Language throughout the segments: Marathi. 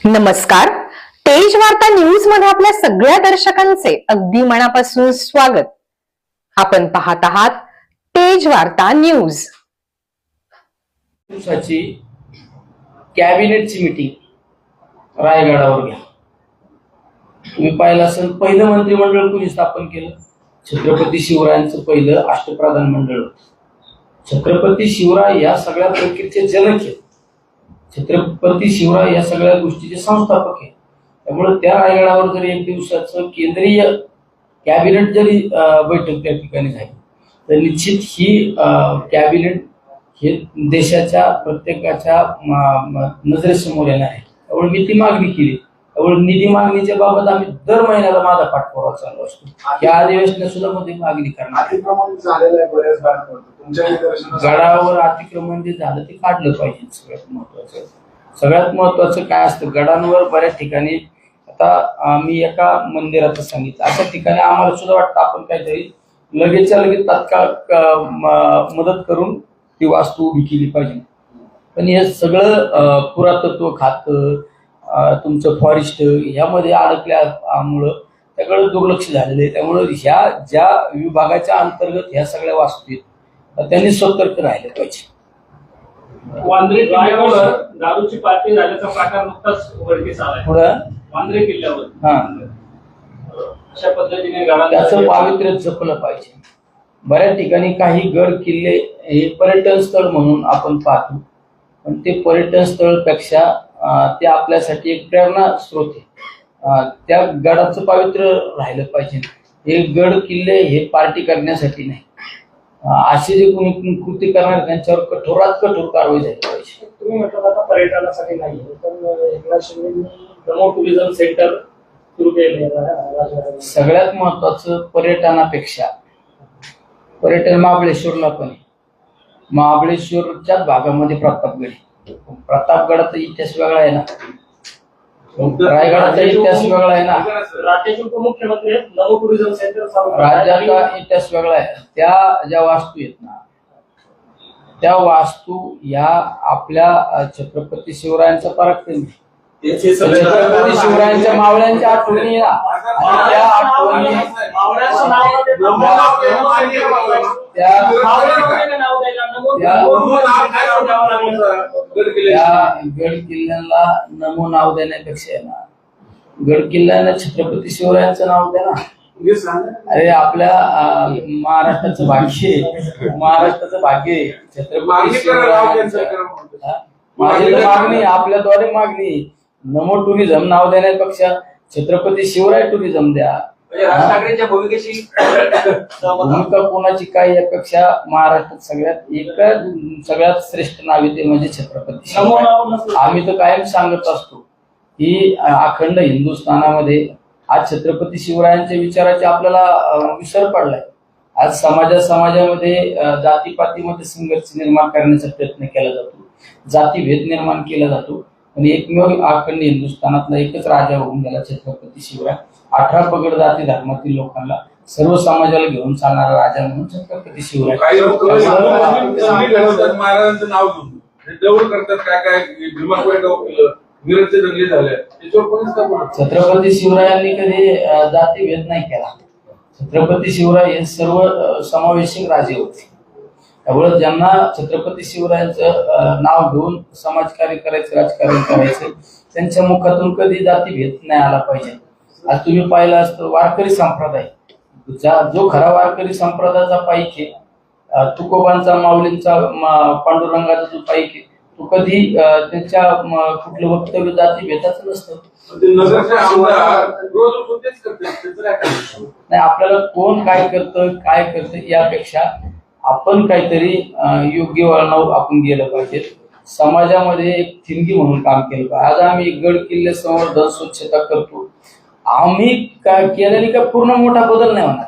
नमस्कार. तेज वार्ता न्यूजमध्ये आपल्या सगळ्या दर्शकांचे अगदी मनापासून स्वागत. आपण पाहत आहात तेज वार्ता न्यूज दिवसाची कॅबिनेटची मीटिंग रायगडावर घ्या. तुम्ही पाहिलं असेल पहिलं मंत्रिमंडळ कुणी स्थापन केलं? छत्रपती शिवरायांचं पहिलं अष्टप्रधान मंडळ होतं. छत्रपती शिवराय या सगळ्या प्रक्रियेचे जनक आहेत. छत्रपती शिवराय या सगळ्या गोष्टीचे संस्थापक आहे त्यामुळे त्या रायगडावर जरी एक दिवसाचं केंद्रीय कॅबिनेट जरी बैठक त्या ठिकाणी झाली तर निश्चित ही कॅबिनेट हे देशाच्या प्रत्येकाच्या नजरेसमोर येणार आहे. त्यामुळे मी ती मागणी केली. त्यामुळे निधी मागणीच्या बाबत आम्ही दर महिन्याला माझा पाठपुरावा चालू असतो. या अधिवेशनात सुद्धा मध्ये मागणी करणार. आहे. अतिक्रमण झालेलं आहे बऱ्याच भागात तुमच्या निदर्शनास गडावर अतिक्रमण जे झालं ते काढलं पाहिजे. सगळ्यात महत्वाचं सगळ्यात महत्वाचं काय असतं? गडांवर बऱ्याच ठिकाणी आता मी एका मंदिराचं सांगितलं. अशा ठिकाणी आम्हाला सुद्धा वाटतं आपण काहीतरी लगेचच्या लगेच तात्काळ अं, म- मदत करून ती वास्तू उभी केली पाहिजे. पण हे सगळं अं, पुरातत्व खातं तुमचं फॉरेस्ट ह्यामध्ये अडकल्यामुळं त्याकडे दुर्लक्ष झालेलं आहे. त्यामुळं ह्या ज्या विभागाच्या अंतर्गत ह्या सगळ्या वास्तू आहेत त्यांनी सतर्क राहिले पाहिजे. वांद्रे किल्ल्यावर दारूची पार्टी झाल्याचा प्रकार नुकताच उघडकीस आलाय. पुढं? वांद्रे किल्ल्यावर. हा. अशा पद्धतीने त्याचं पावित्र्य जपलं पाहिजे. बऱ्याच ठिकाणी काही गड किल्ले हे पर्यटन स्थळ म्हणून आपण पाहतो. पण ते पर्यटन स्थळपेक्षा अं, ते आपल्यासाठी एक प्रेरणा स्रोत आहे. त्या गडाचं पावित्र्य राहिलं पाहिजे. हे गड किल्ले हे पार्टी करण्यासाठी नाही. असे जे कोणी कृती करणार त्यांच्यावर कठोरात कठोर कारवाई झाली पाहिजे. तुम्ही म्हटलं आता पर्यटनासाठी नाही पण एकनाथ शिंदेनी नमो टुरिझम सेंटर सुरू केले सगळ्यात महत्वाचं पर्यटनापेक्षा पर्यटन महाबळेश्वरला पण आहे. महाबळेश्वरच्याच भागामध्ये प्रतापगड आहे. प्रतापगडाचा इतिहास वेगळा आहे ना. रायगडाचा इतिहास वेगळा आहे ना. राज्याचे उपमुख्यमंत्री आहेत, टुरिझम सेंटर. राज्याचा इतिहास वेगळा आहे. त्या ज्या वास्तू आहेत ना त्या वास्तू या आपल्या छत्रपती शिवरायांचा पराक्रम. छत्रपती शिवरायांच्या मावळ्यांच्या आठवणी त्या आठवणी गड किल्ल्यांना नमो नाव देण्यापेक्षा ना गड किल्ल्यांना छत्रपती शिवरायांचं नाव द्या ना अरे आपल्या महाराष्ट्राचं भाग्य आहे. महाराष्ट्राचं भाग्य. छत्रपती शिवरायांचं? माझी मागणी आपल्याद्वारे मागणी. नमो टुरिझम नाव देण्यापेक्षा छत्रपती शिवराय टुरिझम द्या म्हणजे राज ठाकरेंच्या भूमिकेशी भूमिका कोणाची काय यापेक्षा महाराष्ट्रात सगळ्यात एक सगळ्यात श्रेष्ठ नाव येते म्हणजे छत्रपती नाव नसलं आम्ही तर कायम सांगत असतो की अ, अखंड हिंदुस्थानामध्ये आज छत्रपती शिवरायांच्या विचाराचे आपल्याला अ, विसर पडलाय. आज समाजा समाजामध्ये अ, जातीपातीमध्ये संघर्ष निर्माण करण्याचा प्रयत्न केला जातो. जातीभेद निर्माण केला जातो. आणि एकमेव अखंड हिंदुस्थानातला एकच राजा होऊन गेला छत्रपती शिवराय. अठरा पगड जाती धर्मातील लोकांना सर्व समाजाला घेऊन चालणारा राजा म्हणून छत्रपती शिवराय. काही लोक महाराजांचं नाव घेऊन. करतात काय काय केलं वीरचे दंगली छत्रपती शिवरायांनी कधी जातीभेद नाही केला. छत्रपती शिवराय हे सर्व समावेशक राजे होते. त्यामुळे ज्यांना छत्रपती शिवरायांचं नाव घेऊन समाजकार्य करायचं राजकारण करायचं त्यांच्या मुखातून कधी जातीभेद नाही आला पाहिजे. आज तुम्ही पाहिलं असतं वारकरी संप्रदाय. जो खरा वारकरी संप्रदायाचा पाईक आहे तुकोबांचा माऊलींचा पांडुरंगाचा जो पाईक आहे तो कधी त्याच्या कुठलं वक्तव्य जाती भेदाचं नसतं करायचं? नाही आपल्याला कोण काय करतं काय करतं यापेक्षा आपण काहीतरी योग्य वळणावर आपण गेलं पाहिजे. समाजामध्ये एक थिंगी म्हणून काम केलं पाहिजे. आज आम्ही गड किल्ले संवर्धन स्वच्छता करतो. आम्ही काय केल्याने का पूर्ण मोठा बदल नाही होणार?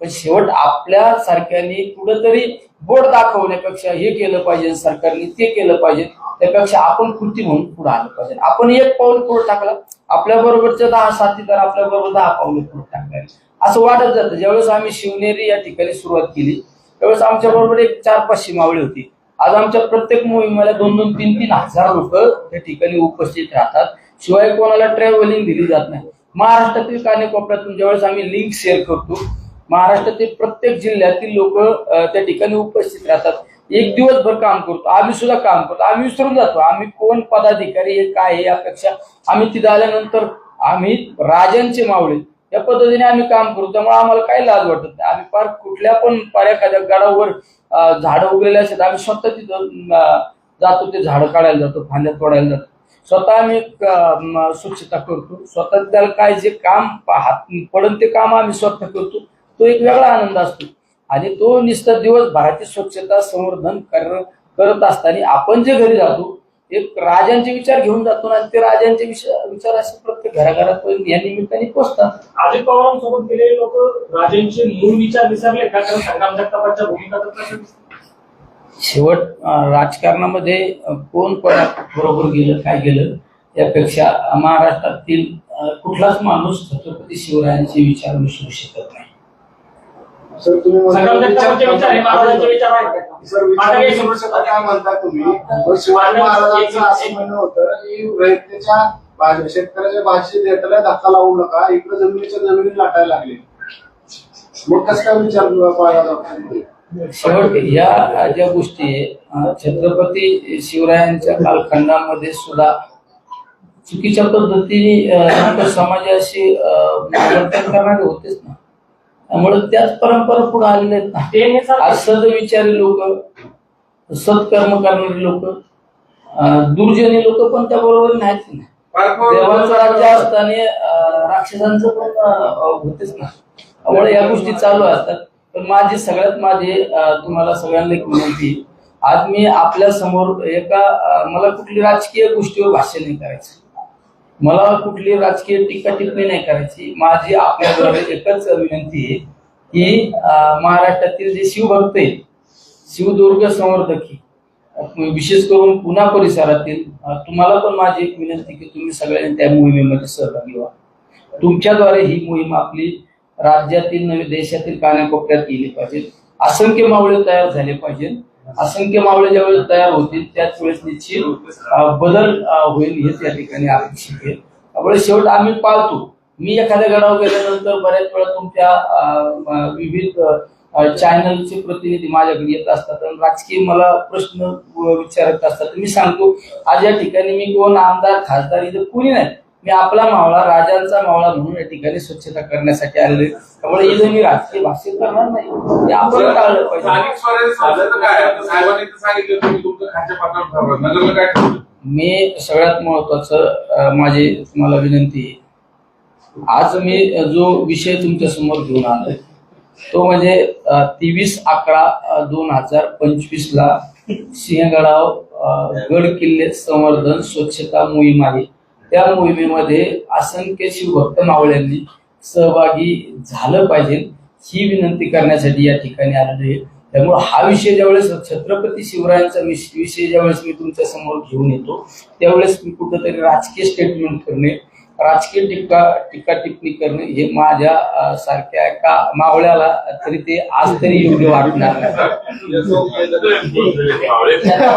पण शेवट आपल्या सारख्यांनी कुठंतरी बोट दाखवण्यापेक्षा हे केलं पाहिजे सरकारने ते केलं पाहिजे. त्यापेक्षा आपण कृती म्हणून पुढे आलं पाहिजे. आपण एक पाऊल पुढे टाकला आपल्या बरोबरचे दहा साथीदार आपल्या बरोबर दहा पाऊल पुढे टाकले असं वाटत जातं. ज्यावेळेस आम्ही शिवनेरी या ठिकाणी सुरुवात केली त्यावेळेस आमच्या बरोबर एक चार पाचशे मावळी होती. आज आमच्या प्रत्येक मोहिमेला दोन दोन तीन तीन हजार लोक त्या ठिकाणी उपस्थित राहतात. शिवाय कोणाला ट्रॅव्हलिंग दिली जात नाही. महाराष्ट्रातील कानेकोपऱ्यातून ज्यावेळेस आम्ही लिंक शेअर करतो महाराष्ट्रातील प्रत्येक जिल्ह्यातील लोक त्या ठिकाणी उपस्थित राहतात. एक दिवसभर काम करतो. आम्ही सुद्धा काम करतो. आम्ही विसरून जातो. आम्ही कोण पदाधिकारी हे काय आहे यापेक्षा आम्ही तिथे आल्यानंतर आम्ही राजांचे मावळे या पद्धतीने आम्ही काम करू. त्यामुळे आम्हाला काही लाज वाटत नाही. आम्ही फार कुठल्या पण पार एखाद्या गडावर झाडं उगलेले असतात आम्ही स्वतः तिथं जातो ते झाडं काढायला जातो फांद्या तोडायला जातो. स्वतः आम्ही स्वच्छता करतो. स्वतः त्याला काय जे काम हात पडन ते काम आम्ही स्वतः करतो. तो एक वेगळा आनंद असतो. आणि तो निस्तर दिवसभराची स्वच्छता संवर्धन कर करत असताना आपण जे घरी जातो एक राजांचे विचार घेऊन जातो ना ते राजांचे विचार असे प्रत्येक घराघरात या निमित्ताने पोचतात. अजित पवारांसोबत गेलेले लोक राजेंचे मूळ विचार विसरले का? कारण संग्राम जगतापांच्या भूमिका तर. शेवट राजकारणामध्ये कोण कोणा बरोबर गेलं काय गेलं यापेक्षा महाराष्ट्रातील कुठलाच माणूस छत्रपती शिवरायांचे विचार विसरू शकत नाही. सर तुम्ही हे काय म्हणता तुम्ही? शिवाजी महाराजांचं असं म्हणणं होतं की रयतेच्या शेतकऱ्याच्या भाषेत येताना धक्का लावू नका इकडे जमिनीच्या जमिनी लाटायला लागले. मग कसं काय विचार या ज्या गोष्टी छत्रपती शिवरायांच्या कालखंडामध्ये सुद्धा चुकीच्या पद्धतीने समाजाशी वर्तन करणारे होतेच ना. त्यामुळे त्याच परंपरा पुढे आलेल्या आहेत. ना हे सदविचारी लोक सत्कर्म करणारी लोक दुर्जनी लोक पण त्या बरोबर नाहीच ना देवांचं राज्य असताना राक्षसांचं पण होतेच ना. त्यामुळे या गोष्टी चालू असतात. पण माझी सगळ्यात माझी तुम्हाला सगळ्यांना एक विनंती. आज मी आपल्यासमोर एका मला कुठली राजकीय गोष्टीवर भाष्य नाही करायचं. मला कुठली राजकीय टीका टिप्पणी नाही करायची. माझी आपल्याद्वारे एकच विनंती आहे की महाराष्ट्रातील जे शिवभक्त आहेत शिवदुर्ग संवर्धकी विशेष करून पुणा परिसरातील तुम्हाला पण माझी एक विनंती की तुम्ही सगळ्यांनी त्या मोहिमेमध्ये सहभागी व्हा. तुमच्याद्वारे ही मोहीम आपली राज्यातील नव्हे देशातील कानाकोपऱ्यात गेली पाहिजे. असंख्य मावळे तयार झाले पाहिजे. असंख्य मावळे ज्यावेळेस तयार होतील त्याच वेळेस निश्चित बदल होईल हेच या ठिकाणी अपेक्षित आहे. त्यामुळे शेवट आम्ही पाळतो मी एखाद्या गडावर गेल्यानंतर बऱ्याच वेळा तुमच्या विविध चॅनलचे प्रतिनिधी माझ्याकडे येत असतात आणि राजकीय मला प्रश्न विचारत असतात. मी सांगतो आज या ठिकाणी मी कोण आमदार खासदार इथं कुणी नाही. मी आपला मावळा राजांचा मावळा म्हणून या ठिकाणी स्वच्छता करण्यासाठी आलेलो त्यामुळे इथं मी राजकीय भाषण करणार नाही. आपण टाळलं पाहिजे. मी सगळ्यात महत्वाचं माझी तुम्हाला विनंती आहे. आज मी जो विषय तुमच्यासमोर घेऊन आलोय तो म्हणजे तेवीस अकरा दोन हजार पंचवीस ला सिंहगडाव गड किल्ले संवर्धन स्वच्छता मोहीम आहे. त्या मोहिमेमध्ये असंख्य शिवभक्त मावळ्यांनी सहभागी झालं पाहिजे ही विनंती करण्यासाठी या ठिकाणी आलेलो आहे. त्यामुळे हा विषय ज्यावेळेस छत्रपती शिवरायांचा विष- विषय ज्यावेळेस मी तुमच्यासमोर घेऊन येतो त्यावेळेस मी कुठंतरी राजकीय स्टेटमेंट करणे राजकीय टीका टीका टिप्पणी करणे हे माझ्या सारख्या एका मावळ्याला तरी ते आज तरी योग्य वाटणार नाही.